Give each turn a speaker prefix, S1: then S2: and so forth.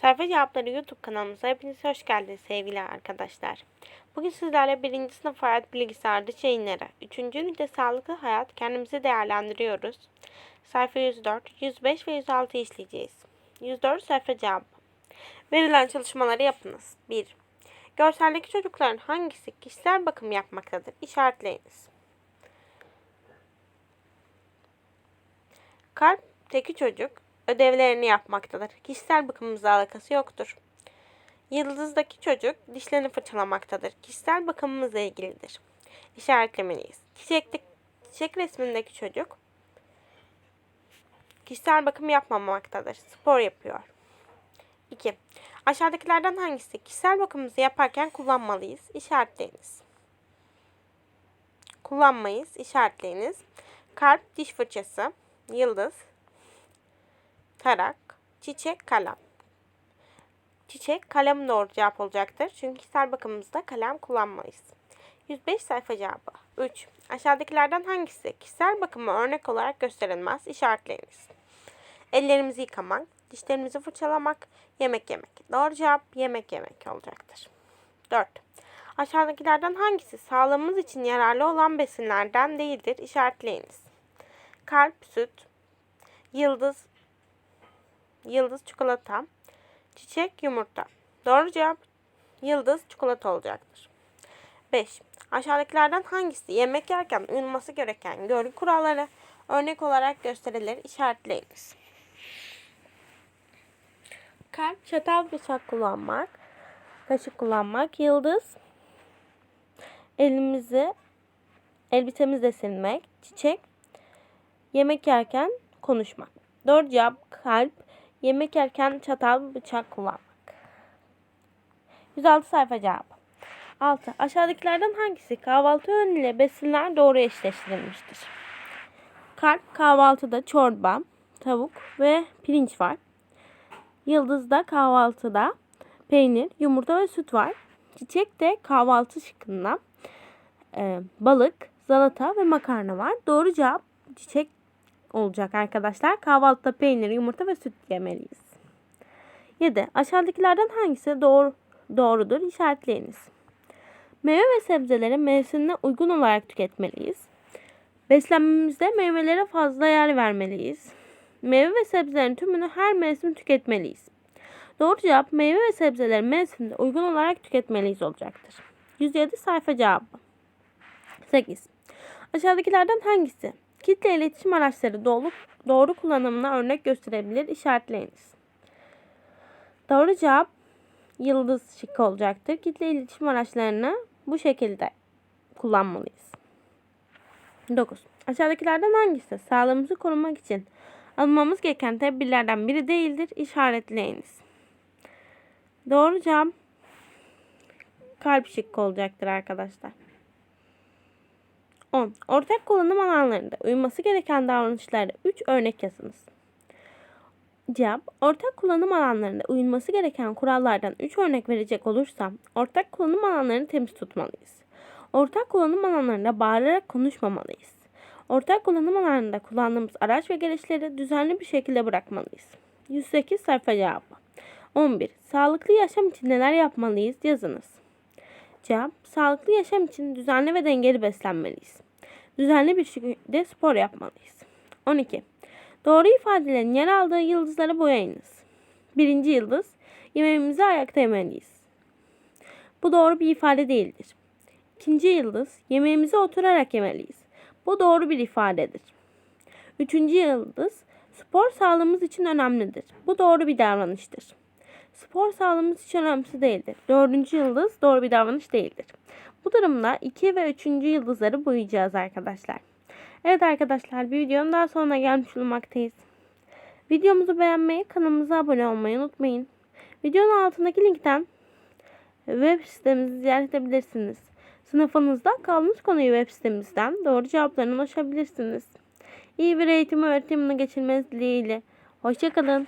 S1: Sayfa Cevapları YouTube kanalımıza hepiniz hoş geldiniz sevgili arkadaşlar. Bugün sizlerle birinci sınıf hayat bilgisi ardıç yayınları. Üçüncü ünite sağlıklı hayat kendimizi değerlendiriyoruz. Sayfa 104, 105 ve 106 işleyeceğiz. 104 sayfa cevabı. Verilen çalışmaları yapınız. 1. Görseldeki çocukların hangisi kişisel bakım yapmaktadır? İşaretleyiniz. Kalpteki çocuk ödevlerini yapmaktadır. Kişisel bakımımızla alakası yoktur. Yıldızdaki çocuk dişlerini fırçalamaktadır. Kişisel bakımımızla ilgilidir. İşaretlemeliyiz. Çiçekte, çiçek resmindeki çocuk kişisel bakım yapmamaktadır. Spor yapıyor. 2. Aşağıdakilerden hangisi kişisel bakımımızı yaparken kullanmalıyız? İşaretleyiniz. Kullanmayız. İşaretleyiniz. Kalp, diş fırçası, yıldız, tarak, çiçek, kalem. Çiçek, kalem doğru cevap olacaktır. Çünkü kişisel bakımımızda kalem kullanmayız. 105 sayfa cevabı. 3. Aşağıdakilerden hangisi kişisel bakıma örnek olarak gösterilmez? İşaretleyiniz. Ellerimizi yıkamak, dişlerimizi fırçalamak, yemek yemek. Doğru cevap yemek yemek olacaktır. 4. Aşağıdakilerden hangisi sağlığımız için yararlı olan besinlerden değildir? İşaretleyiniz. Kalp, süt, yıldız, yıldız çikolata, çiçek, yumurta. Doğru cevap yıldız çikolata olacaktır. 5. Aşağıdakilerden hangisi yemek yerken uyulması gereken görgü kuralları örnek olarak gösterilir? İşaretleyiniz. Kalp, çatal, bıçak kullanmak, kaşık kullanmak, yıldız, elimizi, elbisemizle silmek, çiçek, yemek yerken konuşmak. Doğru cevap kalp, yemek yerken çatal, bıçak kullanmak. 106 sayfa cevabı. 6. Aşağıdakilerden hangisi kahvaltı öğünüyle besinler doğru eşleştirilmiştir? Kalp kahvaltıda çorba, tavuk ve pirinç var. Yıldızda kahvaltıda peynir, yumurta ve süt var. Çiçek de kahvaltı şıkkında e, balık, salata ve makarna var. Doğru cevap çiçek olacak arkadaşlar. Kahvaltıda peynir, yumurta ve süt yemeliyiz. 7. Aşağıdakilerden hangisi doğru, doğrudur? İşaretleyiniz. Meyve ve sebzeleri mevsimine uygun olarak tüketmeliyiz. Beslenmemizde meyvelere fazla yer vermeliyiz. Meyve ve sebzelerin tümünü her mevsim tüketmeliyiz. Doğru cevap meyve ve sebzeleri mevsimde uygun olarak tüketmeliyiz olacaktır. 107 sayfa cevabı. 8. Aşağıdakilerden hangisi? Kitle iletişim araçları doğru, doğru kullanımına örnek gösterebilir? İşaretleyiniz. Doğru cevap yıldız şıkkı olacaktır. Kitle iletişim araçlarını bu şekilde kullanmalıyız. 9. Aşağıdakilerden hangisi sağlığımızı korumak için almamız gereken tedbirlerden biri değildir? İşaretleyiniz. Doğru cevap kalp şıkkı olacaktır arkadaşlar. 10. Ortak kullanım alanlarında uyması gereken davranışlarda 3 örnek yazınız. Cevap, ortak kullanım alanlarında uyulması gereken kurallardan 3 örnek verecek olursam, ortak kullanım alanlarını temiz tutmalıyız. Ortak kullanım alanlarında bağırarak konuşmamalıyız. Ortak kullanım alanlarında kullandığımız araç ve gereçleri düzenli bir şekilde bırakmalıyız. 108 sayfa cevabı. 11. Sağlıklı yaşam için neler yapmalıyız? Yazınız. Cevap, sağlıklı yaşam için düzenli ve dengeli beslenmeliyiz. Düzenli bir şekilde spor yapmalıyız. 12. Doğru ifadelerin yer aldığı yıldızları boyayınız. Birinci yıldız, yemeğimizi ayakta yemeliyiz. Bu doğru bir ifade değildir. İkinci yıldız, yemeğimizi oturarak yemeliyiz. Bu doğru bir ifadedir. Üçüncü yıldız, spor sağlığımız için önemlidir. Bu doğru bir davranıştır. Spor sağlığımız için önemli değildir. Dördüncü yıldız doğru bir davranış değildir. Bu durumda 2 ve 3. yıldızları boyayacağız arkadaşlar. Evet arkadaşlar bir videonun daha sonuna gelmiş bulunmaktayız. Videomuzu beğenmeyi, kanalımıza abone olmayı unutmayın. Videonun altındaki linkten web sitemizi ziyaret edebilirsiniz. Sınıfınızda kaldığınız konuyu web sitemizden doğru cevaplarına ulaşabilirsiniz. İyi bir eğitim öğretimini geçirmeniz dileğiyle. Hoşçakalın.